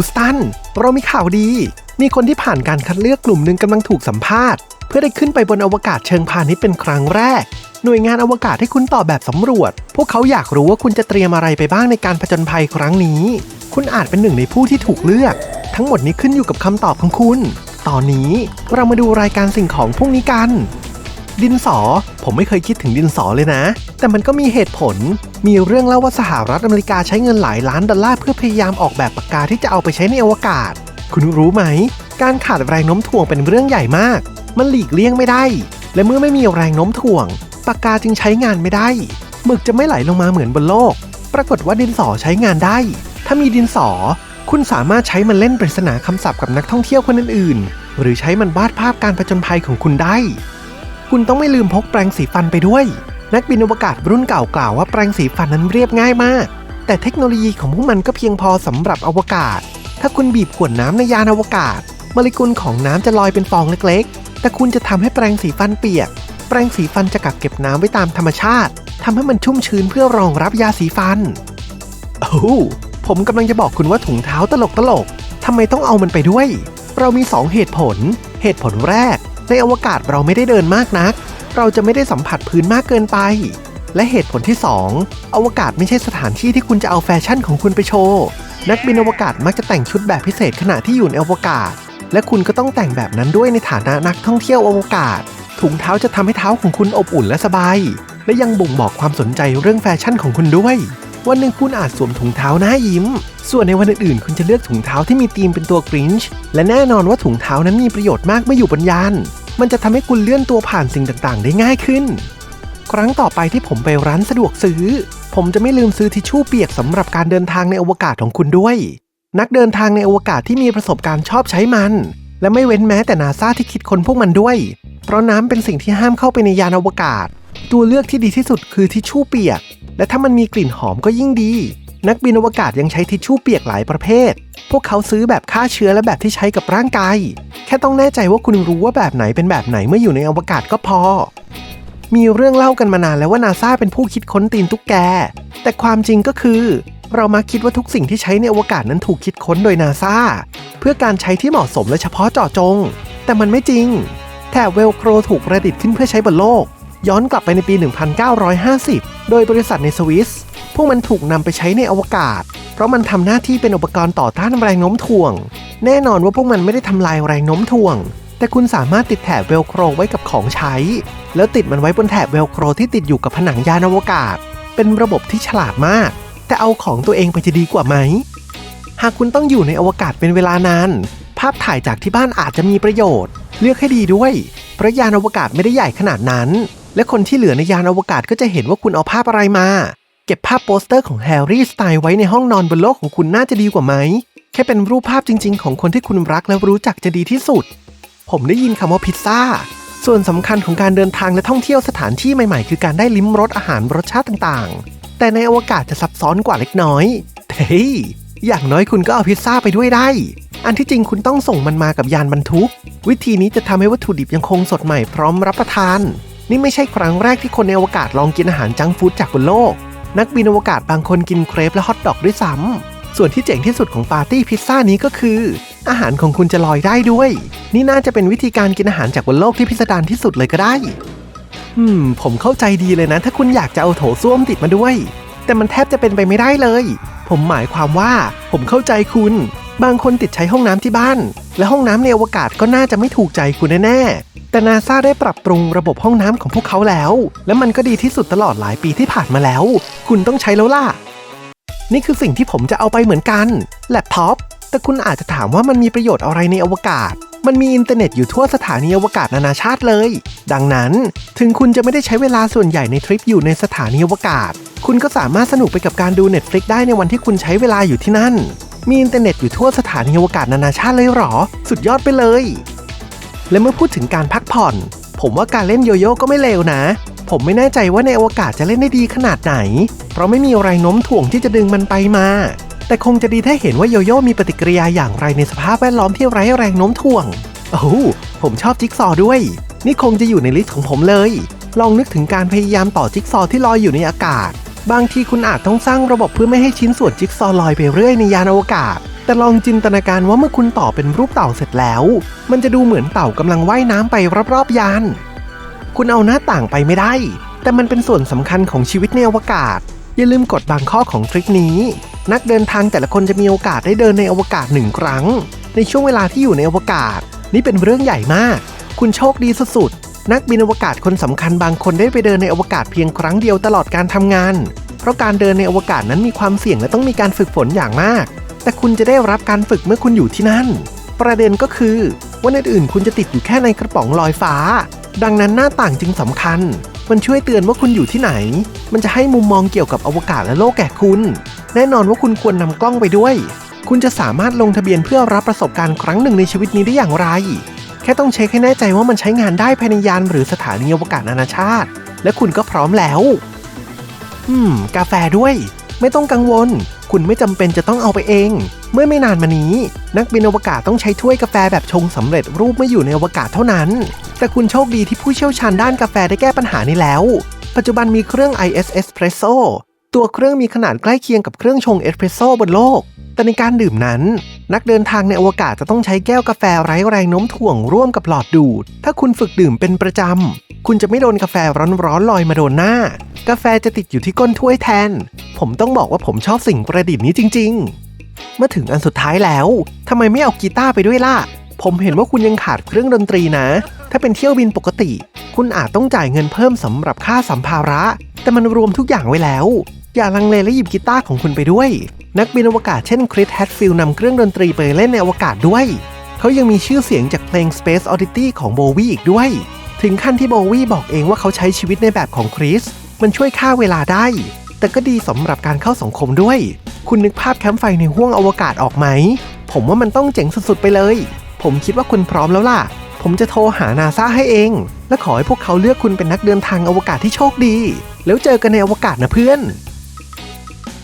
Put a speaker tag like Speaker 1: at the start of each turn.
Speaker 1: ฮูสตัน เรามีข่าวดี มีคนที่ผ่านการคัดเลือกกลุ่มหนึ่งกำลังถูกสัมภาษณ์ เพื่อได้ขึ้นไปบนอวกาศเชิงพาณิชย์เป็นครั้งแรก หน่วยงานอวกาศให้คุณตอบแบบสำรวจ พวกเขาอยากรู้ว่าคุณจะเตรียมอะไรไปบ้างในการผจญภัยครั้งนี้ คุณอาจเป็นหนึ่งในผู้ที่ถูกเลือก ทั้งหมดนี้ขึ้นอยู่กับคำตอบของคุณ ตอนนี้เรามาดูรายการสิ่งของพวกนี้กัน ดินสอ ผมไม่เคยคิดถึงดินสอเลยนะ แต่มันก็มีเหตุผล มีเรื่องเล่าว่าสหรัฐอเมริกาใช้เงินหลายล้านดอลลาร์เพื่อพยายามออกแบบปากกาที่จะเอาไปใช้ในอวกาศ คุณรู้ไหม การขาดแรงโน้มถ่วงเป็นเรื่องใหญ่มาก มันหลีกเลี่ยงไม่ได้ และเมื่อไม่มีแรงโน้มถ่วง ปากกาจึงใช้งานไม่ได้ หมึกจะไม่ไหลลงมาเหมือนบนโลก ปรากฏว่าดินสอใช้งานได้ ถ้ามีดินสอ คุณสามารถใช้มันเล่นปริศนาคำศัพท์กับนักท่องเที่ยวคนอื่นๆ หรือใช้มันวาดภาพการผจญภัยของคุณได้ คุณต้องไม่ลืมพกแปรงสีฟันไปด้วย นักบินอวกาศรุ่นเก่ากล่าวว่าแปรงสีฟันนั้นเรียบง่ายมาก แต่เทคโนโลยีของพวกมันก็เพียงพอสำหรับอวกาศ ถ้าคุณบีบขวดน้ำในยานอวกาศโมเลกุลของน้ำจะลอยเป็นฟองเล็กๆ แต่คุณจะทำให้แปรงสีฟันเปียก แปรงสีฟันจะกักเก็บน้ำไว้ตามธรรมชาติทำให้มันชุ่มชื้นเพื่อรองรับยาสีฟัน โอ้ผมกำลังจะบอกคุณว่าถุงเท้าตลกตลกๆทำไมต้องเอามันไปด้วย เรามี 2 เหตุผล เหตุผลแรก ในอวกาศเราไม่ได้เดินมากนัก เราจะไม่ได้สัมผัสพื้นมากเกินไป และเหตุผลที่ 2 อวกาศไม่ใช่สถานที่ที่คุณจะเอาแฟชั่นของคุณไปโชว์ นักบินอวกาศมักจะแต่งชุดแบบพิเศษขณะที่อยู่ในอวกาศ และคุณก็ต้องแต่งแบบนั้นด้วยในฐานะนักท่องเที่ยวอวกาศ ถุงเท้าจะทำให้เท้าของคุณอบอุ่นและสบาย และยังบ่งบอกความสนใจเรื่องแฟชั่นของคุณด้วย วันหนึ่งคุณอาจสวมถุงเท้าหน้ายิ้ม ส่วนในวันอื่นๆ คุณจะเลือกถุงเท้าที่มีธีมเป็นตัวกรินช์และแน่นอนว่าถุงเท้านั้นมีประโยชน์มากเมื่ออยู่บนยาน มันจะทำให้คุณเลื่อนตัวผ่านสิ่งต่างๆ ได้ง่ายขึ้น ครั้งต่อไปที่ผมไปร้านสะดวกซื้อ ผมจะไม่ลืมซื้อทิชชู่เปียกสำหรับการเดินทางในอวกาศของคุณด้วย นักเดินทางในอวกาศที่มีประสบการณ์ชอบใช้มัน และไม่เว้นแม้แต่นาซาที่คิดค้นพวกมันด้วย เพราะน้ำเป็นสิ่งที่ห้ามเข้าไปในยานอวกาศ ตัวเลือกที่ดีที่สุดคือทิชชู่เปียก และถ้ามันมีกลิ่นหอมก็ยิ่งดี นักบินอวกาศยังใช้ทิชชู่เปียกหลายประเภท พวกเขาซื้อแบบฆ่าเชื้อและแบบที่ใช้กับร่างกาย แค่ต้องแน่ใจว่าคุณรู้ว่าแบบไหนเป็นแบบไหนเมื่ออยู่ในอวกาศก็พอ มีเรื่องเล่ากันมานานแล้วว่านาซาเป็นผู้คิดค้นตีนตุ๊กแก แต่ความจริงก็คือ เรามาคิดว่าทุกสิ่งที่ใช้ในอวกาศนั้นถูกคิดค้นโดยนาซาเพื่อการใช้ที่เหมาะสมและเฉพาะเจาะจง แต่มันไม่จริง แถบเวลโครถูกประดิษฐ์ขึ้นเพื่อใช้บนโลก ย้อนกลับไปในปี 1950 โดยบริษัทในสวิส พวกมันถูกนำไปใช้ในอวกาศ เพราะมันทำหน้าที่เป็นอุปกรณ์ต่อต้านแรงโน้มถ่วง แน่นอนว่าพวกมันไม่ได้ทำลายแรงโน้มถ่วง แต่คุณสามารถติดแถบเวลโครไว้กับของใช้ แล้วติดมันไว้บนแถบเวลโครที่ติดอยู่กับผนังยานอวกาศ เป็นระบบที่ฉลาดมาก แต่เอาของตัวเองไปจะดีกว่าไหม หากคุณต้องอยู่ในอวกาศเป็นเวลานานภาพถ่ายจากที่บ้านอาจจะมีประโยชน์ เลือกให้ดีด้วยเพราะยานอวกาศไม่ได้ใหญ่ขนาดนั้น และคนที่เหลือในยานอวกาศก็จะเห็นว่าคุณเอาภาพอะไรมา เก็บภาพโปสเตอร์ของแฮร์รี่สไตล์ไว้ในห้องนอนบนโลกของคุณน่าจะดีกว่าไหม แค่เป็นรูปภาพจริง ๆ ของคนที่คุณรักและรู้จักจะดีที่สุด ผมได้ยินคำว่าพิซซ่า ส่วนสำคัญของการเดินทางและท่องเที่ยวสถานที่ใหม่ๆ คือการได้ลิ้มรสอาหารรสชาติต่างๆ แต่ในอวกาศจะซับซ้อนกว่าเล็กน้อยเฮ้ยอย่างน้อยคุณก็เอาพิซซ่าไปด้วยได้ อันที่จริงคุณต้องส่งมันมากับยานบรรทุก วิธีนี้จะทำให้วัตถุดิบยังคงสดใหม่พร้อมรับประทาน นี่ไม่ใช่ครั้งแรกที่คนในอวกาศลองกินอาหารจังฟู้ดจากบนโลก นักบินอวกาศบางคนกินเครปและฮอทดอกด้วยซ้ำส่วนที่เจ๋งที่สุดของปาร์ตี้พิซซ่านี้ก็คือ อาหารของคุณจะลอยได้ด้วย นี่น่าจะเป็นวิธีการกินอาหารจากบนโลกที่พิสดารที่สุดเลยก็ได้อืม ผมเข้าใจดีเลยนะ ถ้าคุณอยากจะเอาโถส้วมติดมาด้วย แต่มันแทบจะเป็นไปไม่ได้เลย ผมหมายความว่า ผมเข้าใจคุณ บางคนติดใช้ห้องน้ำที่บ้าน และห้องน้ำในอวกาศก็น่าจะไม่ถูกใจคุณแน่ๆ แต่นาซาได้ปรับปรุงระบบห้องน้ำของพวกเขาแล้ว และมันก็ดีที่สุดตลอดหลายปีที่ผ่านมาแล้ว คุณต้องใช้แล้วล่ะ นี่คือสิ่งที่ผมจะเอาไปเหมือนกันแล็ปท็อปแต่คุณอาจจะถามว่ามันมีประโยชน์อะไรในอวกาศ มันมีอินเทอร์เน็ตอยู่ทั่วสถานีอวกาศนานาชาติเลย ดังนั้นถึงคุณจะไม่ได้ใช้เวลาส่วนใหญ่ในทริปอยู่ในสถานีอวกาศ คุณก็สามารถสนุกไปกับการดู Netflix ได้ในวันที่คุณใช้เวลาอยู่ที่นั่น มีอินเทอร์เน็ตอยู่ทั่วสถานีอวกาศนานาชาติเลยเหรอ สุดยอดไปเลย และเมื่อพูดถึงการพักผ่อน ผมว่าการเล่นโยโย่ก็ไม่เลวนะ ผมไม่แน่ใจว่าในอวกาศจะเล่นได้ดีขนาดไหน เพราะไม่มีแรโน้มถ่วงที่จะดึงมันไปมา แต่คงจะดีถ้าเห็นว่าโยโย่มีปฏิกิริยาอย่างไรในสภาพแวดล้อมที่ไร้แรงโน้มถ่วง โอ้โหผมชอบจิ๊กซอวด้วย นี่คงจะอยู่ในลิสต์ของผมเลย ลองนึกถึงการพยายามต่อจิ๊กซอที่ลอยอยู่ในอากาศ บางทีคุณอาจต้องสร้างระบบเพื่อไม่ให้ชิ้นส่วนจิ๊กซอลอยไปเรื่อยในยานอวกาศ แต่ลองจินตนาการว่าเมื่อคุณต่อเป็นรูปเต่าเสร็จแล้ว มันจะดูเหมือนเต่ากำลังว่ายน้ำไปรอบๆยาน คุณเอาหน้าต่างไปไม่ได้ แต่มันเป็นส่วนสำคัญของชีวิตในอวกาศ อย่าลืมกฎบางข้อของทริคนี้ นักเดินทางแต่ละคนจะมีโอกาสได้เดินในอวกาศหนึ่งครั้ง ในช่วงเวลาที่อยู่ในอวกาศ นี่เป็นเรื่องใหญ่มาก คุณโชคดีสุดๆ นักบินอวกาศคนสำคัญบางคนได้ไปเดินในอวกาศเพียงครั้งเดียวตลอดการทำงาน เพราะการเดินในอวกาศนั้นมีความเสี่ยงและต้องมีการฝึกฝนอย่างมาก แต่คุณจะได้รับการฝึกเมื่อคุณอยู่ที่นั่น ประเด็นก็คือวันอื่นๆคุณจะติดอยู่แค่ในกระป๋องลอยฟ้า ดังนั้นหน้าต่างจึงสำคัญ มันช่วยเตือนว่าคุณอยู่ที่ไหน มันจะให้มุมมองเกี่ยวกับอวกาศและโลกแก่คุณ แน่นอนว่าคุณควรนำกล้องไปด้วย คุณจะสามารถลงทะเบียนเพื่อรับประสบการณ์ครั้งหนึ่งในชีวิตนี้ได้อย่างไร แค่ต้องเช็คให้แน่ใจว่ามันใช้งานได้ภายในยานหรือสถานีอวกาศนานาชาติ และคุณก็พร้อมแล้ว อืม กาแฟด้วย ไม่ต้องกังวล คุณไม่จำเป็นจะต้องเอาไปเอง เมื่อไม่นานมานี้ นักบินอวกาศต้องใช้ถ้วยกาแฟแบบชงสำเร็จรูปไม่อยู่ในอวกาศเท่านั้น แต่คุณโชคดีที่ผู้เชี่ยวชาญด้านกาแฟได้แก้ปัญหานี้แล้ว ปัจจุบันมีเครื่อง IS Espresso ตัวเครื่องมีขนาดใกล้เคียงกับเครื่องชงเอสเปรสโซ่บนโลก แต่ในการดื่มนั้น นักเดินทางในอวกาศจะต้องใช้แก้วกาแฟไร้แรงโน้มถ่วงร่วมกับหลอดดูด ถ้าคุณฝึกดื่มเป็นประจำ คุณจะไม่โดนกาแฟร้อนๆลอยมาโดนหน้า กาแฟจะติดอยู่ที่ก้นถ้วยแทน ผมต้องบอกว่าผมชอบสิ่งประดิษฐ์นี้จริง ๆ เมื่อถึงอันสุดท้ายแล้วทำไมไม่เอากีตาร์ไปด้วยล่ะ ผมเห็นว่าคุณยังขาดเครื่องดนตรีนะ ถ้าเป็นเที่ยวบินปกติ คุณอาจต้องจ่ายเงินเพิ่มสำหรับค่าสัมภาระ แต่มันรวมทุกอย่างไว้แล้ว อย่าลังเลและหยิบกีตาร์ของคุณไปด้วย นักบินอวกาศเช่นคริสแฮตฟิลด์นำเครื่องดนตรีไปเล่นในอวกาศด้วย เขายังมีชื่อเสียงจากเพลง Space Oddity ของโบวีอีกด้วย ถึงขั้นที่โบวีบอกเองว่าเขาใช้ชีวิตในแบบของคริสมันช่วยฆ่าเวลาได้ แต่ก็ดีสำหรับการเข้าสังคมด้วย คุณนึกภาพแคมป์ไฟในห้วงอวกาศออกไหม ผมว่ามันต้องเจ๋งสุดๆไปเลย ผมคิดว่าคุณพร้อมแล้วล่ะ ผมจะโทรหานาซาให้เอง และขอให้พวกเขาเลือกคุณเป็นนักเดินทางอวกาศที่โชคดี แล้วเจอกันในอวกาศนะเพื่อน